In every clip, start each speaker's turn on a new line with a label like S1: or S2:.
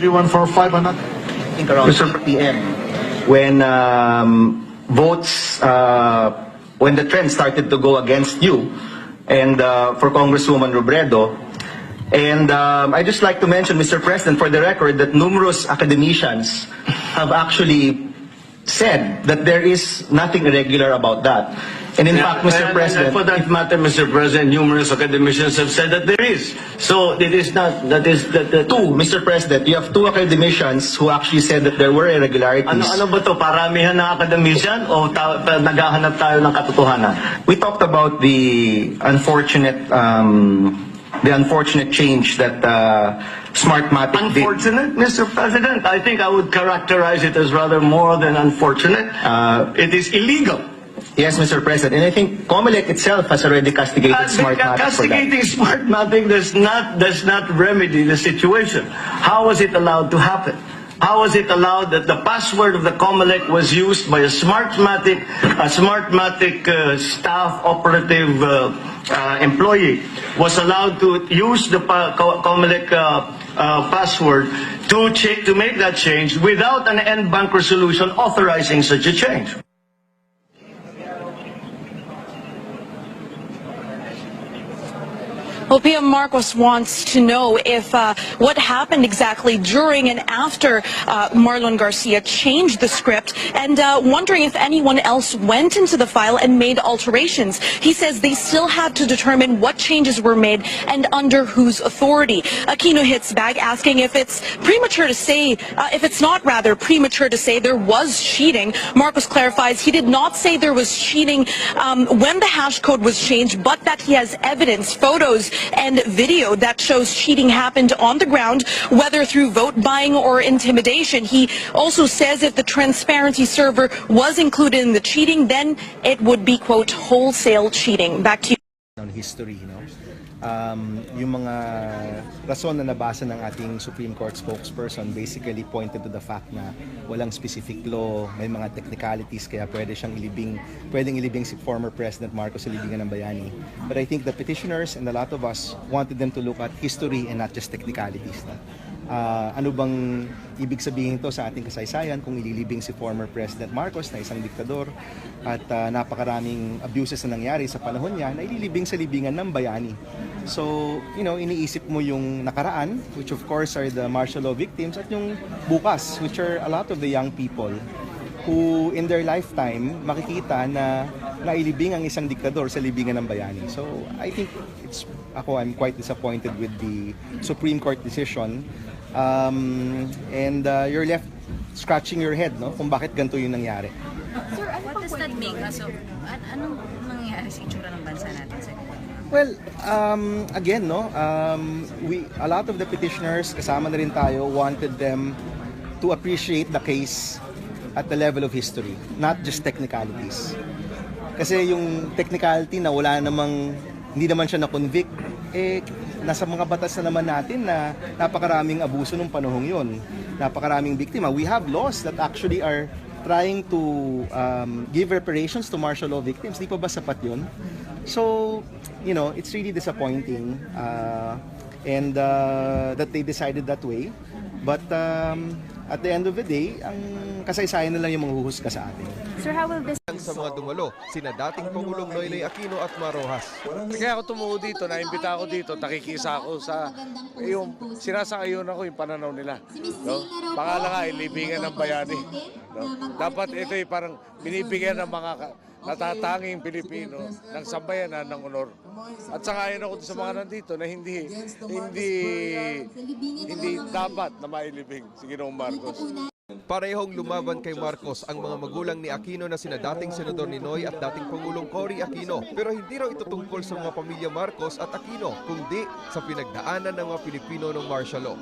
S1: 3145, anak.
S2: I think around
S1: Mr.
S2: 8 p.m. when um, votes, uh, when the trend started to go against you and uh, for Congresswoman Robredo. And um, I just like to mention, Mr. President, for the record, that numerous academicians have actually said that there is nothing irregular about that. And in fact, Mr.
S3: And- and
S2: President,
S3: For that matter, Mr. President, numerous academicians have said that there is. So it is not, that is, that, that,
S2: two, Mr. President, you have two academicians who actually said that there were irregularities.
S3: ano, ano ba to? Paramihan ng academician o ta- ta- naghahanap tayo ng katotohanan?
S2: We talked about the unfortunate, um, the unfortunate change that uh, Smartmatic.
S3: Unfortunate, Mr. President. I think I would characterize it as rather more than unfortunate.
S2: Uh,
S3: it is illegal.
S2: Yes, Mr. President, and I think Comelec itself has already castigated
S3: Uh,
S2: Smartmatic for that.
S3: castigating Smartmatic does not does not remedy the situation. How was it allowed to happen? How was it allowed that the password of the Comelec was used by a Smartmatic, a Smartmatic uh, staff operative uh, uh, employee was allowed to use the pa- Comelec uh, uh, password to to make that change without an end bank resolution authorizing such a change?
S4: Well, PM Marcos wants to know if uh, what happened exactly during and after uh, Marlon Garcia changed the script and uh, wondering if anyone else went into the file and made alterations. He says they still have to determine what changes were made and under whose authority. Aquino hits back asking if it's premature to say, uh, if it's not rather premature to say there was cheating. Marcos clarifies he did not say there was cheating um, when the hash code was changed, but that he has evidence, photos, and video that shows cheating happened on the ground, whether through vote buying or intimidation. He also says if the transparency server was included in the cheating, then it would be, quote, wholesale cheating. Back to you.
S5: on history, no? Um, yung mga rason na nabasa ng ating Supreme Court spokesperson basically pointed to the fact na walang specific law, may mga technicalities kaya pwede siyang ilibing, pwedeng ilibing si former President Marcos sa libingan ng bayani. But I think the petitioners and a lot of us wanted them to look at history and not just technicalities. No? Ah, ano bang ibig sabihin to sa ating kasaysayan kung ililibing si former President Marcos na isang diktador at ah, napakaraming abuses na nangyari sa panahon niya na ililibing sa libingan ng bayani. So, you know, iniisip mo yung nakaraan, which of course are the martial law victims, at yung bukas, which are a lot of the young people who in their lifetime makikita na nailibing ang isang diktador sa libingan ng bayani. So, I think it's ako I'm quite disappointed with the Supreme Court decision. Um, and uh, you're left scratching your head, no? Kung bakit ganito yung nangyari.
S6: Sir, ano What does that mean? So, an- anong nangyayari sa itsura ng bansa natin? Sir?
S5: Well, um, again, no, um, we a lot of the petitioners kasama na rin tayo wanted them to appreciate the case at the level of history, not just technicalities. Kasi yung technicality na wala namang hindi naman siya na-convict, eh nasa mga batas na naman natin na napakaraming abuso nung panahong yon. Napakaraming biktima. We have laws that actually are trying to um, give reparations to martial law victims. Di pa ba sapat yun? So, you know, it's really disappointing uh, and uh, that they decided that way. But um, at the end of the day, ang kasaysayan na lang yung manghuhusga sa atin.
S6: Sir, how will this
S7: sa mga dumalo, sina dating Pangulong Noynoy Aquino at Marojas.
S8: Kaya ako tumuo dito, naimbita ako dito, nakikisa ako sa yung sinasaayon ako yung pananaw nila. No? Pakala nga, ilibingan ng bayani. No? Dapat ito ay parang binibigyan ng mga natatanging Pilipino ng sambayanan ng honor. At saka ayon ako sa mga nandito na hindi hindi hindi dapat na mailibing si Ginoong Marcos.
S7: Parehong lumaban kay Marcos ang mga magulang ni Aquino na sina dating Senador Ninoy at dating Pangulong Cory Aquino. Pero hindi raw ito tungkol sa mga pamilya Marcos at Aquino, kundi sa pinagdaanan ng mga Pilipino ng martial law.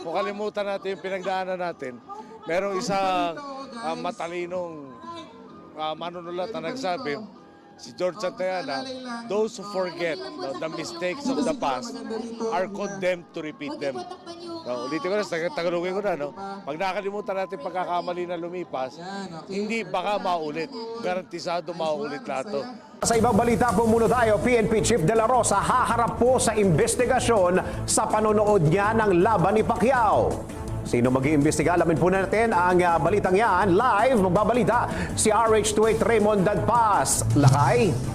S8: Kung kalimutan natin yung pinagdaanan natin, merong isang ah, matalinong uh, manunulat na nagsabi, si George Santayana, those who forget no, the mistakes of the past are condemned to repeat them. No, ulitin ko na, tag- tagalogin ko na, no? Pag nakalimutan natin pagkakamali na lumipas, hindi baka maulit. Garantisado maulit lahat to.
S1: Sa ibang balita po muna tayo, PNP Chief De La Rosa haharap po sa investigasyon sa panonood niya ng laban ni Pacquiao. Sino mag-iimbestiga? Alamin po natin ang ah, balitang yan. Live, magbabalita si RH28 Raymond Dadpas. Lakay.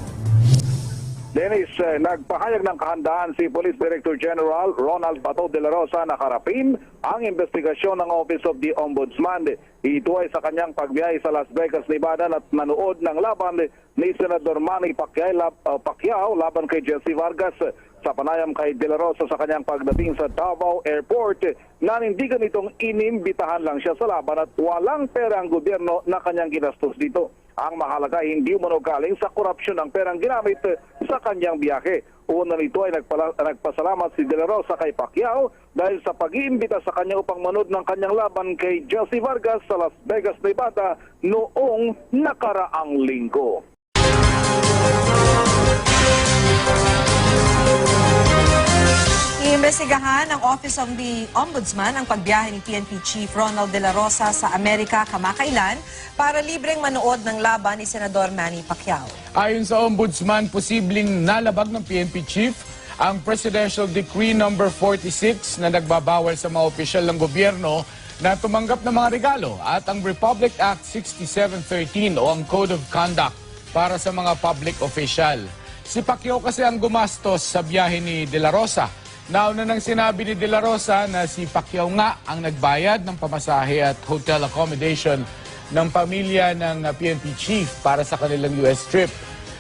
S9: Dennis, eh, nagpahayag ng kahandaan si Police Director General Ronald Bato de la Rosa na harapin ang investigasyon ng Office of the Ombudsman. Ito ay sa kanyang pagbiyahe sa Las Vegas, Nevada at nanood ng laban ni Senador Manny Pacquiao, uh, Pacquiao laban kay Jesse Vargas sa panayam kay De La Rosa sa kanyang pagdating sa Davao Airport na nindigan itong inimbitahan lang siya sa laban at walang pera ang gobyerno na kanyang ginastos dito. Ang mahalaga hindi umano galing sa korupsyon ang perang ginamit sa kanyang biyahe. Una nito ay nagpala, nagpasalamat si De La Rosa kay Pacquiao dahil sa pag-iimbita sa kanya upang manood ng kanyang laban kay Jesse Vargas sa Las Vegas, Nevada noong nakaraang linggo.
S10: Iimbestigahan ng Office of the Ombudsman ang pagbiyahe ni PNP Chief Ronald De La Rosa sa Amerika kamakailan para libreng manood ng laban ni Senador Manny Pacquiao.
S11: Ayon sa Ombudsman, posibleng nalabag ng PNP Chief ang Presidential Decree number 46 na nagbabawal sa mga opisyal ng gobyerno na tumanggap ng mga regalo at ang Republic Act 6713 o ang Code of Conduct para sa mga public official. Si Pacquiao kasi ang gumastos sa biyahe ni De La Rosa. Nauna nang sinabi ni De La Rosa na si Pacquiao nga ang nagbayad ng pamasahe at hotel accommodation ng pamilya ng PNP chief para sa kanilang US trip.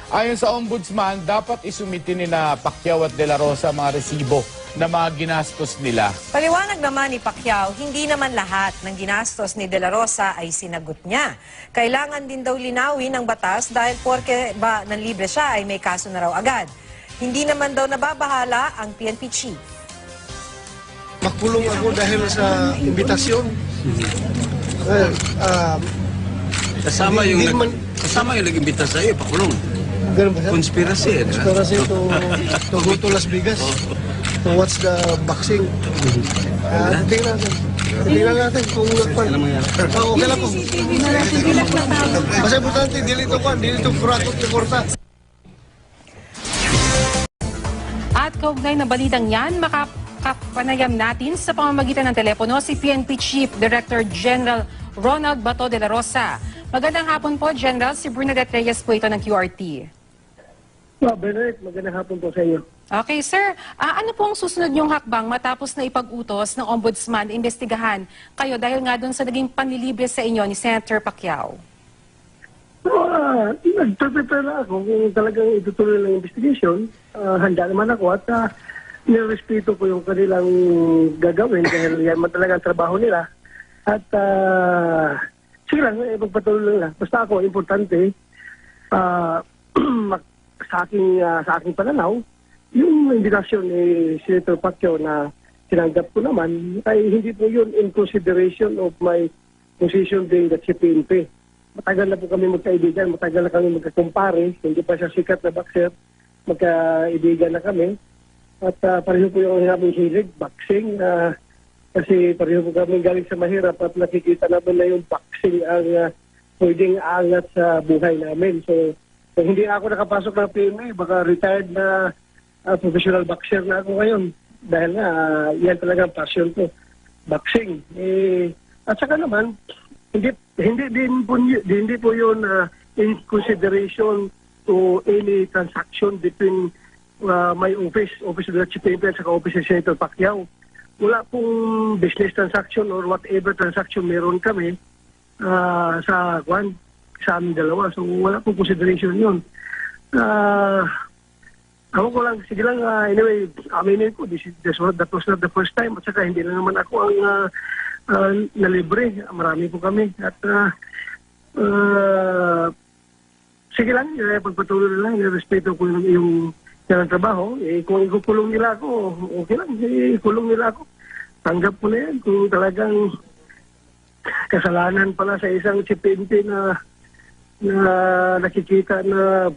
S11: Ayon sa ombudsman, dapat isumiti ni na Pacquiao at De La Rosa ang mga resibo na mga ginastos nila.
S10: Paliwanag naman ni Pacquiao, hindi naman lahat ng ginastos ni De La Rosa ay sinagot niya. Kailangan din daw linawin ng batas dahil porke ba ng libre siya ay may kaso na raw agad. Hindi naman daw nababahala ang PNP chief.
S12: Makulong ako dahil sa imbitasyon. Well, um,
S13: Kasama yung
S12: hindi
S13: nag,
S12: man-
S13: kasama yung nag-imbita sa iyo, pakulong.
S12: ganun ba?
S13: Conspiracy. eh, di ba?
S12: Conspiracy to, to go to Las Vegas to watch the boxing. Uh, tingnan natin. Tingnan natin kung uh, okay lang po. Basta importante, dili to pa, dili to kuratot ni Korta.
S6: Kaugnay na balitang yan, makakapanayam natin sa pamamagitan ng telepono si PNP Chief Director General Ronald Bato de la Rosa. Magandang hapon po, General. Si Bernadette Reyes po ito ng QRT.
S12: Well, Benedict, magandang hapon po sa iyo.
S6: Okay, sir. Ah, ano po ang susunod niyong hakbang matapos na ipag-utos ng Ombudsman na imbestigahan kayo dahil nga doon sa naging panlilibre sa inyo ni Senator Pacquiao?
S12: Uh, Nag-prepare na ako kung talagang itutuloy ng investigation. Ah, handa naman ako at uh, nirespeto ko yung kanilang gagawin dahil yan man talaga ang trabaho nila. At uh, sige lang, eh, magpatuloy lang. Basta ako, importante, mag- sa aking, ah, sa aking pananaw, yung invitasyon ni Senator Pacquiao na tinanggap ko naman ay hindi po yun in consideration of my position being the PNP. Matagal na po kami magkaibigan, matagal na kami magkakumpare, hindi pa siya sikat na boxer, magkaibigan na kami. At ah, pareho po yung aming hilig, boxing, ah, kasi pareho po kami galing sa mahirap at nakikita namin na yung boxing ang ah, pwedeng angat sa buhay namin. So, kung hindi ako nakapasok ng PMA, baka retired na ah, professional boxer na ako ngayon. Dahil nga, ah, yan talaga ang passion ko. Boxing. Eh, at saka naman, hindi hindi din po hindi po yun ah, in consideration to any transaction between ah, my office, Office of the Chief at saka Office of Senator Pacquiao. Wala pong business transaction or whatever transaction meron kami ah, sa kwan sa aming dalawa. So wala pong consideration yun. Ah, ako ko lang, sige lang, ah, anyway, aminin ko, this, is, this was, that was not the first time. At saka hindi lang naman ako ang uh, uh, nalibre. Marami po kami. At uh, uh, sige lang, eh, pagpatuloy lang, respeto ko yung, yung yung trabaho. Eh, kung ikukulong nila ako, okay lang, eh, ikulong nila ako. Tanggap ko na yan. Kung talagang kasalanan pala sa isang chipente na na nakikita na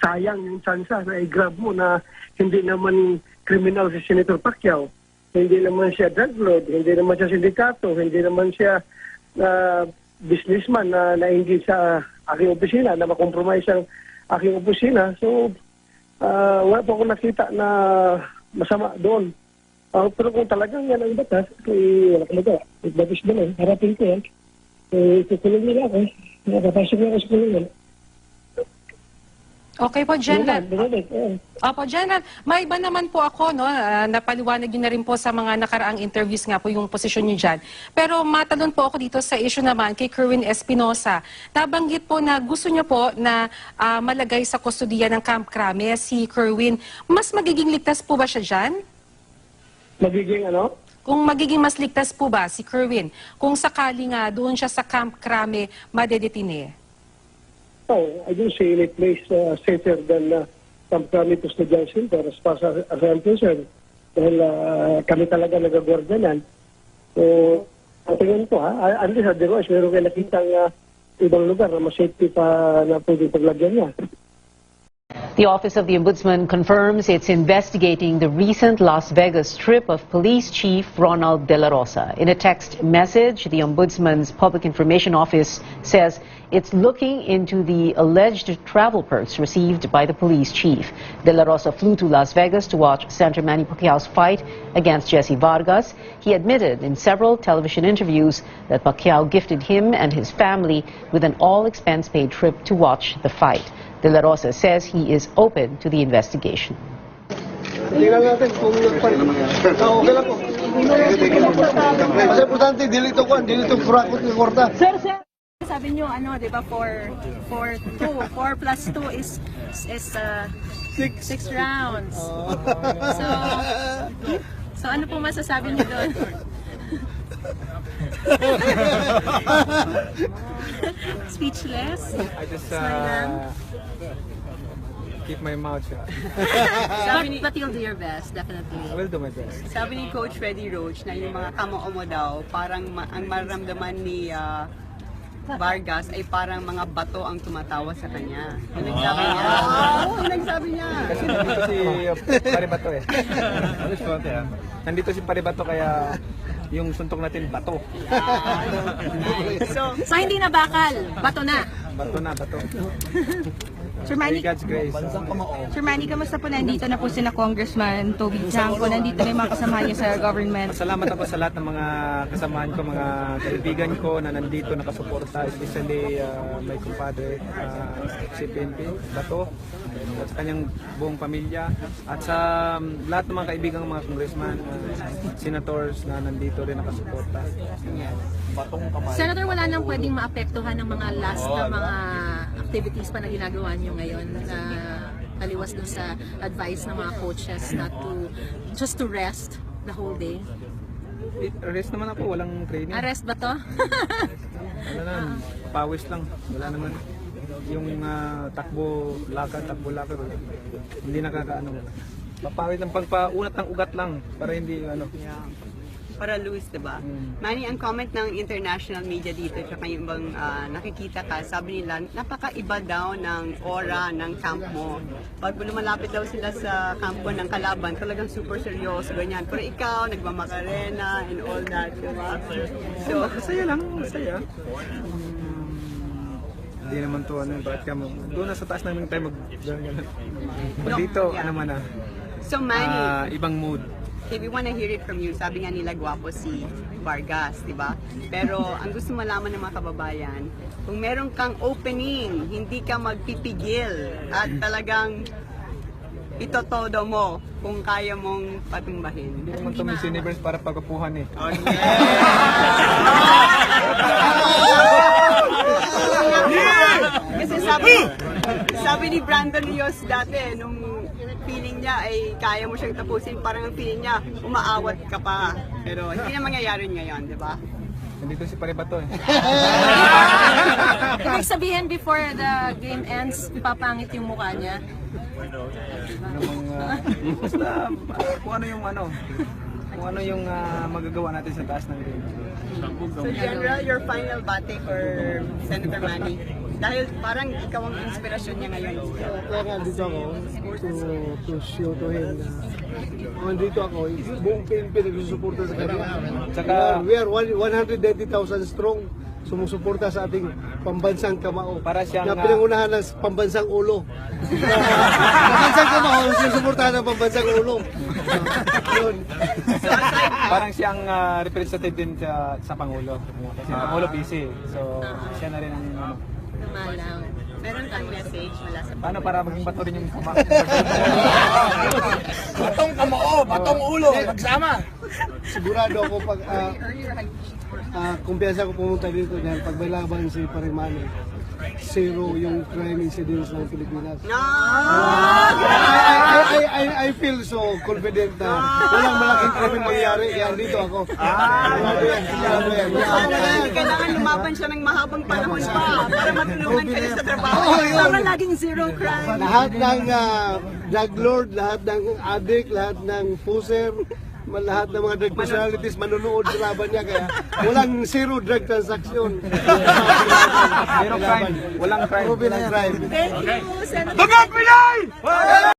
S12: sayang yung tsansa na i-grab mo na hindi naman criminal si Senator Pacquiao. Hindi naman siya drug lord, hindi naman siya sindikato, hindi naman siya ah, businessman na nainggit sa aking opisina, na makompromise ang aking opisina. So, ah, wala po akong nakita na masama doon. Ah, pero kung talagang yan ang batas, eh, wala ko magawa. Batas ba lang, harapin ko yan. Eh, kukulong nila ako. Nakapasok na ako sa kulungan.
S6: Okay po, General. Opo, General, may iba naman po ako, no, ah, napaliwanag yun na rin po sa mga nakaraang interviews nga po yung posisyon niyo dyan. Pero matalon po ako dito sa issue naman kay Kerwin Espinosa. Nabanggit po na gusto niyo po na ah, malagay sa kustudiya ng Camp Crame si Kerwin. Mas magiging ligtas po ba siya dyan?
S12: Magiging ano?
S6: Kung magiging mas ligtas po ba si Kerwin kung sakali nga doon siya sa Camp Crame madedetine?
S12: Oh, I do see place uh, safer than uh, to Center as far as, as I'm concerned. Dahil uh, kami talaga nagagwardyanan. So, ko ha, otherwise, meron kayo nakitang uh, ibang lugar na pa na pwede paglagyan niya.
S14: The Office of the Ombudsman confirms it's investigating the recent Las Vegas trip of Police Chief Ronald De La Rosa. In a text message, the Ombudsman's Public Information Office says it's looking into the alleged travel perks received by the police chief. De La Rosa flew to Las Vegas to watch Senator Manny Pacquiao's fight against Jesse Vargas. He admitted in several television interviews that Pacquiao gifted him and his family with an all-expense-paid trip to watch the fight. De La Rosa says he is open to the investigation.
S15: Sir, sir. Sabi niyo ano, 'di ba, for for 2, 4 plus 2 is is uh, six. six rounds. So So ano po masasabi niyo doon? Speechless?
S16: I just
S15: Smiling?
S16: uh, keep my mouth shut.
S15: Sabi ni, but you'll do your best, definitely.
S16: I will do my best.
S15: Sabi ni Coach Freddy Roach na yung mga kamoo mo daw, parang ma- ang maramdaman ni ah, Vargas ay parang mga bato ang tumatawa sa kanya. Yung nagsabi niya. Oo, yung nagsabi niya.
S16: Kasi nandito si Paribato eh. Alis ko ate ah. Nandito si Paribato kaya yung suntok natin bato.
S15: So, so hindi na bakal, bato na.
S16: Bato na, bato.
S15: Sir Manny,
S16: God's grace.
S15: Sir Manny, kamusta po? Nandito na po sina Congressman Toby Chanco, nandito na yung mga kasama niya sa government.
S16: Salamat ako sa lahat ng mga kasamahan ko, mga kaibigan ko na nandito nakasuporta, especially uh, my kumpadre, uh, si PNP, Bato, at sa kanyang buong pamilya, at sa um, lahat ng mga kaibigan mga congressman, uh, senators na nandito rin nakasuporta.
S15: Senator, wala nang pwedeng maapektuhan ng mga last na mga activities pa na ginagawa niyo ngayon na aliwas dun sa advice ng mga coaches not to just to rest the whole day.
S16: Eh, Rest naman ako, walang training.
S15: Arrest ba to?
S16: Wala na, pawis lang. Wala naman. Yung ah, takbo, lakad, takbo, lakad. Hindi nakakaano. Papawis lang, pagpaunat ng ugat lang para hindi ano.
S15: Para loose, di ba? Manny, ang comment ng international media dito, tsaka yung bang ah, nakikita ka, sabi nila, napakaiba daw ng aura ng camp mo. Pag lumalapit daw sila sa kampo ng kalaban, talagang super seryoso, ganyan. Pero ikaw, nagmamakarena and all that, di ba? So,
S16: Masaya lang, masaya. Hindi naman to ano, bakit ka mo. Doon na sa taas namin tayo mag. Pag dito, ano man ah,
S15: so Manny,
S16: ah, ibang mood.
S15: If we wanna hear it from you, sabi nga nila gwapo si Vargas, di ba? Pero ang gusto malaman ng mga kababayan, kung meron kang opening, hindi ka magpipigil at talagang itotodo mo kung kaya mong patumbahin.
S16: Hindi naman Miss Universe para pagkapuhan eh.
S15: Kasi sabi, sabi ni Brandon Rios dati, nung feeling niya ay kaya mo siyang tapusin, parang ang feeling niya, umaawat ka pa. Pero hindi na mangyayari ngayon, di ba?
S16: Nandito si Paribato eh.
S15: Ibig sabihin, before the game ends, papangit yung mukha niya.
S16: Ano mga, basta ah, kung ano yung ano, kung ano yung ah, magagawa natin sa taas ng ring.
S15: So General, your final bate for Senator Manny. Dahil parang ikaw ang inspirasyon niya ngayon.
S17: Kaya nga dito ako to, to show to him na kung nandito ako, buong PNP nagsusuporta sa kanya.
S16: Tsaka,
S17: we are one- 180,000 strong sumusuporta sa ating pambansang kamao.
S16: Para siyang,
S17: na
S16: ah,
S17: pinangunahan ng pambansang ulo. pambansang kamao, sinusuportahan ng pambansang ulo. Yun.
S16: parang siyang ah, representative din sa, sa Pangulo. Kasi Pangulo PC. So, siya na rin ang ano.
S15: Malang. Meron kang message mula sa
S16: Paano para maging bato rin yung kama?
S11: Batong kamao, batong ulo, magsama.
S17: Sigurado ako pag ah, ah, kumpiyansa ko pumunta dito dahil pag may laban si Parimani, zero yung crime incidents ng Pilipinas. I, I feel so confident na walang malaking crime mangyari kaya dito ako. Yan, yan.
S15: Kailangan, lumaban siya ng mahabang panahon pa para matulungan ka sa trabaho. Para laging zero crime.
S17: Lahat ng ah, drug lord, lahat ng addict, lahat ng puser, lahat ng mga drug personalities manunood sa laban niya kaya walang zero drug transaction.
S16: Zero crime. Walang crime.
S17: Walang crime.
S15: Thank you, Senator.
S11: Dugat Pinay!